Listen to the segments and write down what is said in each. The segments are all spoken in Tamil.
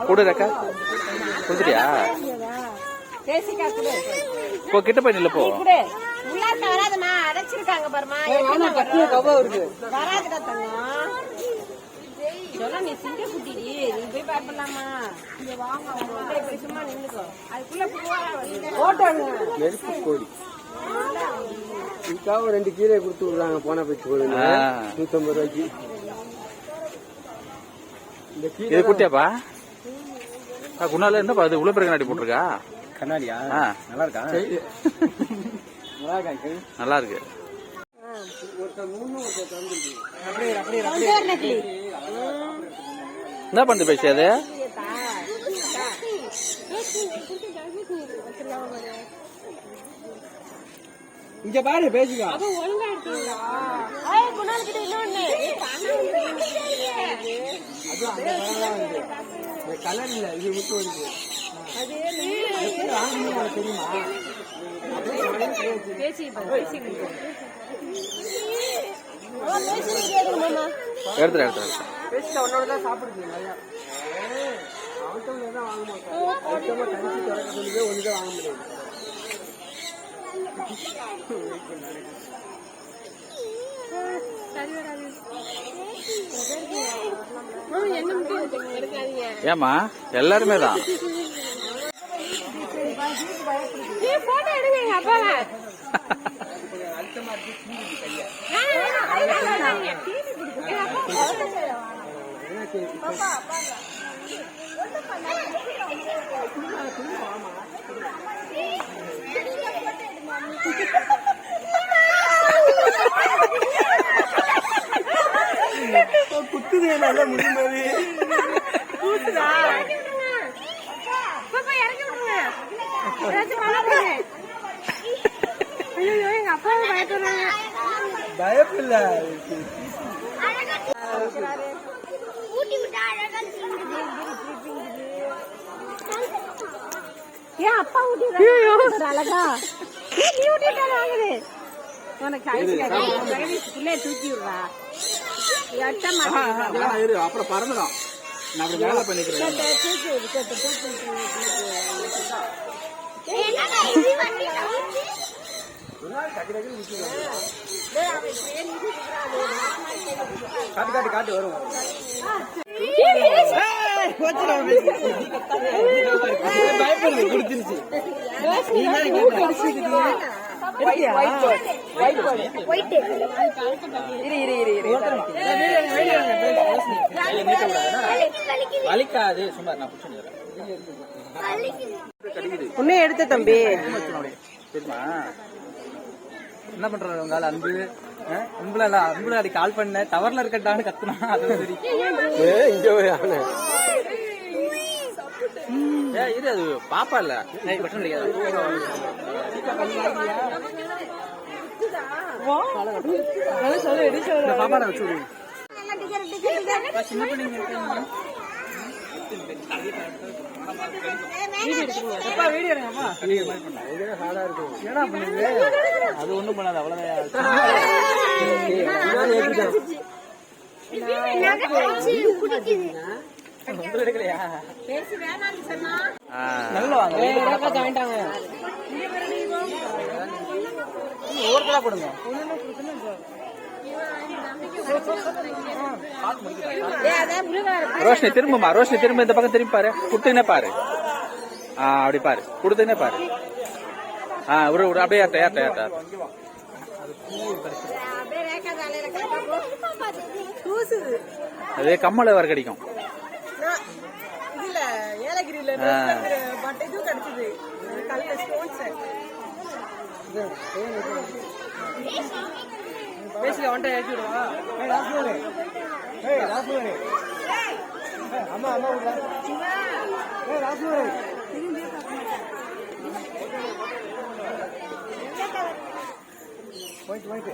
கொடு ரெக்கா கொடுத்துட்டியா? போ கிட்ட போய் நில்லு போ. குடு உள்ளாட்ட வராதுமா அடைச்சிருக்காங்க பாருமா வராதுடா தங்கம் சொல்ல நீ சிங்க குட்டிடி நீ. போய் பயப்படலாமா? இங்க வாங்க அவங்க வந்து இப்படி சும்மா நின்னுக்கோ. அதுக்குள்ள போட்டாங்க. நெருப்பு கோழி. இதுக்காக ஒரு ரெண்டு கீரை கொடுத்து விடுறாங்க. போன கோழி ஆ. நூத்தம்பது ரூபாய்க்கு. இந்த கீரை இது குட்டியாப்பா? குணால என்னப்பா அது உள்ள நாட்டி போட்டிருக்கா? கண்ணாடியா? ஆ. நல்லா இருக்கா நல்லா இருக்கா நல்லா இருக்கு என்ன பண்ணுது பேசி அது? இங்க பாரு இந்த கலர் இல்ல இது மட்டும் வருது தெரியுமா? பேசிக்கா உன்னோட தான் சாப்பிடுது நிறையா அவன்கிட்ட தான் வாங்க மாட்டோம் அவன்கிட்ட கடிச்சு திறக்க சொல்லி ஒன்று தான் வாங்க முடியும் ஏமா எல்லாருமே தான். போட்டோ இறக்கி. ஐயோ எங்க அப்பாவை பயப்படுறாங்க. பயப்பில்ல. ஏன் அப்பா ஊட்டி அழகா. நீ ஊட்டிட்டாரு ஆகுது. உனக்கு ஐஸ்குள்ளே தூக்கி விடுறா. இரு அப்புறம் பறந்துடும் நான் அப்படி வேலை பண்ணிக்கிறேன் காட்டு காட்டு காட்டு வரும் பயப்படுது குடிச்சிருச்சு வலிக்காது. சும்மா நான் உன்னை எடுத்த தம்பி. தெரியுமா? என்ன பண்றாரு உங்க ஆளு அன்பு? அன்புல அன்புல அடி கால் பண்ண டவர்ல இருக்கட்டான்னு கத்துனா அது சரி ஏ இங்க இரு அது பாப்பா இல்ல. பட்டன் அடிக்காத. பாப்பாட வச்சு? அது ஒண்ணும் பண்ணாது அவ்வளவுதான். ஜாயிண்டாங்க ஓவர்களா போடுங்க ரோஷினி திரும்புமா ரோஷினி திரும்ப இந்த பக்கம் திரும்பி பாரு. கொடுத்தீங்கன்னா பாரு. ஆ அப்படி பாரு. கொடுத்தீங்கன்னா பாரு. ஆ விடு விடு. அப்படியே தலையில கட்டப்போ கூசுது அது கம்மல வர கிடைக்கும் இதுல ஏலகிரியில. பட் இது கிடைச்சது. கல்ல ஸ்டோன்ஸ் பேசிக்க வந்துட்டு ஏற்றி விடுவா? ஏய் ராசுவரே ஏய் ராசுவரே அம்மா அம்மா விடுறா. ஏய் ராசுவரே போயிட்டு போயிட்டு.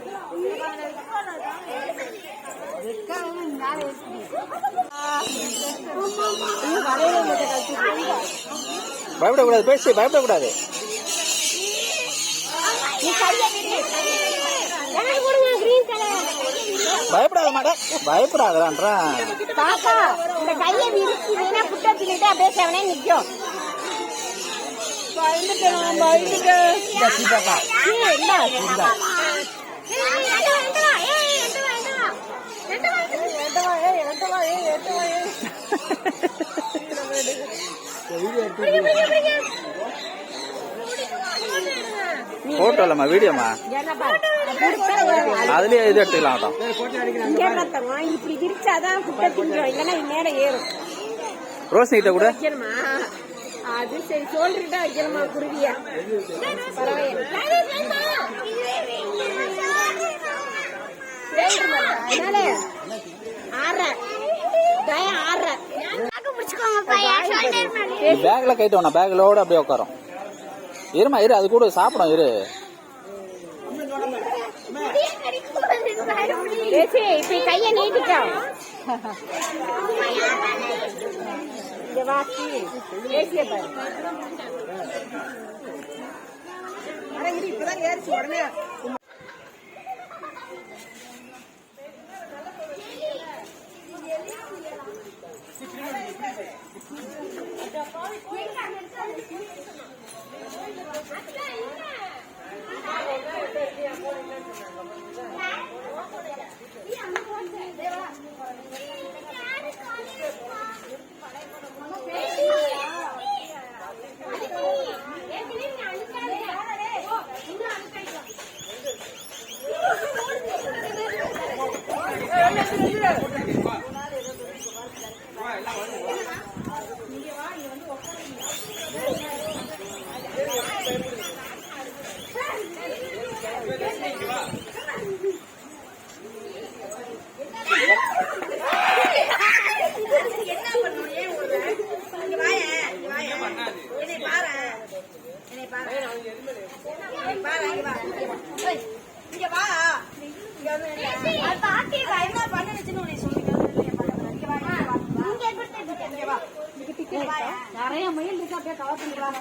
பயப்படக்கூடாது பேசி பயப்படக்கூடாது. பயப்படாத மாட்டா பயப்படாதான்றா பாப்பா இந்த கையை விரிச்சு வேணா புட்ட பிள்ளைகிட்ட அப்படியே செவனே நிக்கும். பயந்துட்டேன் பயந்துட்டேன் இந்த. சீப்பாக்கா வீடியோமா அதுலயே இது எடுத்துக்கலாம் இப்படி விரிச்சாதான் குட்டை இல்லைன்னா ஏறும் ரோஷினி கிட்ட கூட. அது சரி சோல்டர்கிட்ட வைக்கணுமா குருவியா? பரவாயில்ல. அதனால ஆற ஆற பேக்ல கைட்டு வேணா பேக்லோட அப்படியே உட்காரும். இருமா இரு அது கூட சாப்பிடும் இரு. இப்ப கைய நீட்டிக்கோ. இப்பதான் ஏறிச்சு உடனே. Gracias. நிறைய மயில் இருக்கு அப்படியே கவர் பண்ணிக்கலாம்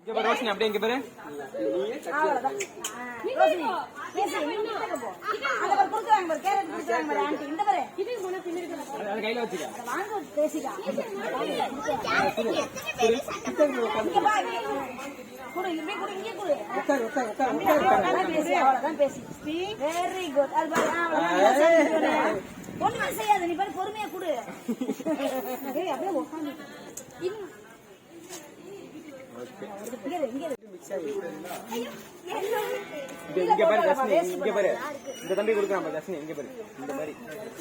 இங்க பாரு ரோஷினி அப்படியே இங்க பாரு. அது கையில வச்சுக்க. வெரி குட் ஒண்ணுமே செய்யாது நீ பாரு பொறுமையா கொடு. ஏய், அப்படியே உட்காந்து இங்க பாரு தர்ஷினி இங்க பாரு. இந்த தம்பி கொடுக்குறான் தர்ஷினி இங்க பாரு. இந்த மாதிரி.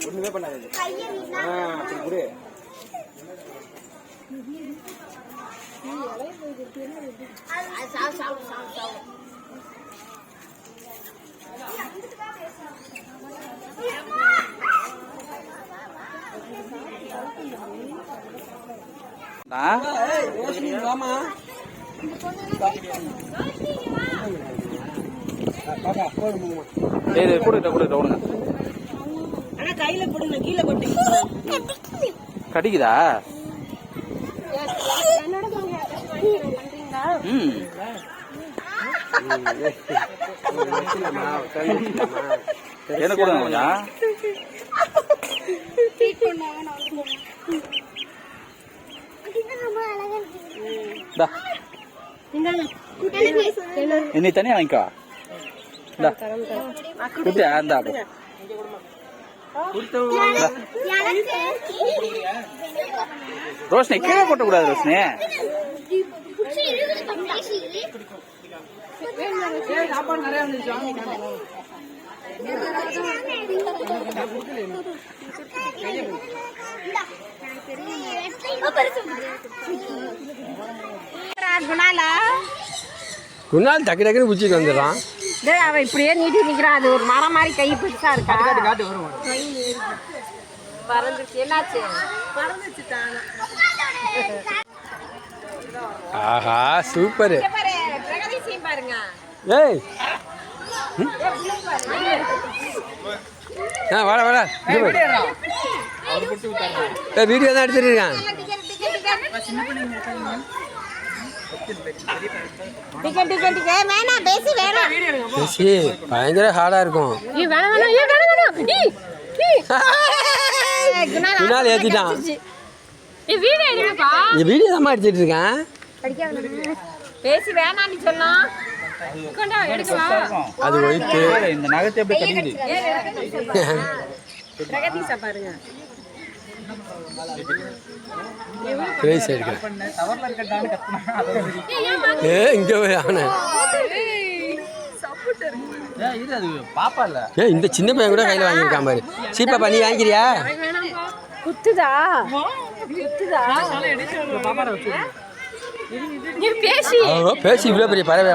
ஒண்ணுமே பண்ணாது அப்படி கொடு. போடுமா இது கொடுக்கிட்ட கொடுக்கிட்ட விடுங்க கையில போடுங்க கீழே போட்டு கடிக்குதா? ம். என்ன கொடுங்க கொஞ்சம். நீ தனியா வாங்கிக்கோ இந்தா குட்டியா இந்தா ரோஷினி கீழே போட்ட கூடாது ரோஷினி குணால் டக்கு டக்குன்னு பிடிச்சிட்டு வந்துடுறான். டேய் அவன் இப்படியே நீட்டி நிக்கிறான் அது ஒரு மரம் மாதிரி கை பெருசா இருக்கா? காட்டு வரும் பறந்துச்சு என்னாச்சு? பறந்துச்சு ஆஹா சூப்பர். ஏய் ஆ வாடா வாடா. ஏய் வீடியோ தான் பேசி பயங்கர ஹார்டா இருக்கும். ஏய் வேணாம் வேணாம். ஏய் வேணாம் வேணாம். ஏய் ஏய் குணா பின்னால் ஏற்றிட்டான் நீ வீடியோ எடுங்கப்பா இந்த வீடியோ தான் எடுத்துட்டு இருக்கேன். பேசி கொண்டா எடுக்கவா அது ஒயிட்டு இந்த நகத்தை எப்படி பாருங்க. பிரைஸ் எடுக்கிறேன். ஏ இங்கே போய் பாப்பா இந்த சின்ன பையன் கூட கையில் வாங்கியிருக்கான் பாரு. சீப்பாப்பா நீ வாங்கிக்கிறியா? குத்துதா? குத்துதா? பேசி. பேசி இவ்வளோ பெரிய பறவை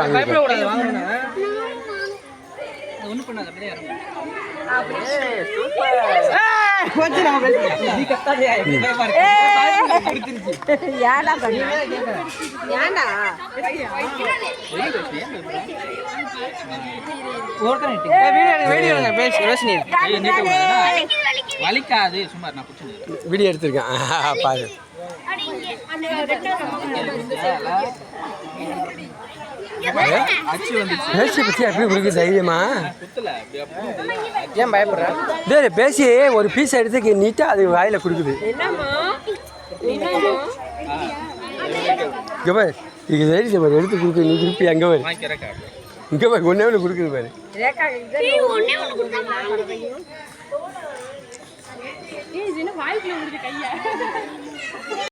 வீடியோ எடுத்திருக்கேன். பாரு. பேசி எப்படி கொடுக்கு தைரியமா? ஏன் பயப்படுற பேசி ஒரு பீஸ் எடுத்து நீட்டாக அது வாயில் கொடுக்குது. இங்கே பாரு இது தைரியம் பாரு எடுத்து கொடுக்கு நீ திருப்பி அங்கே பாரு. இங்கே பாரு ஒன்றே ஒன்று கொடுக்குது பாரு. வாய்க்குள்ள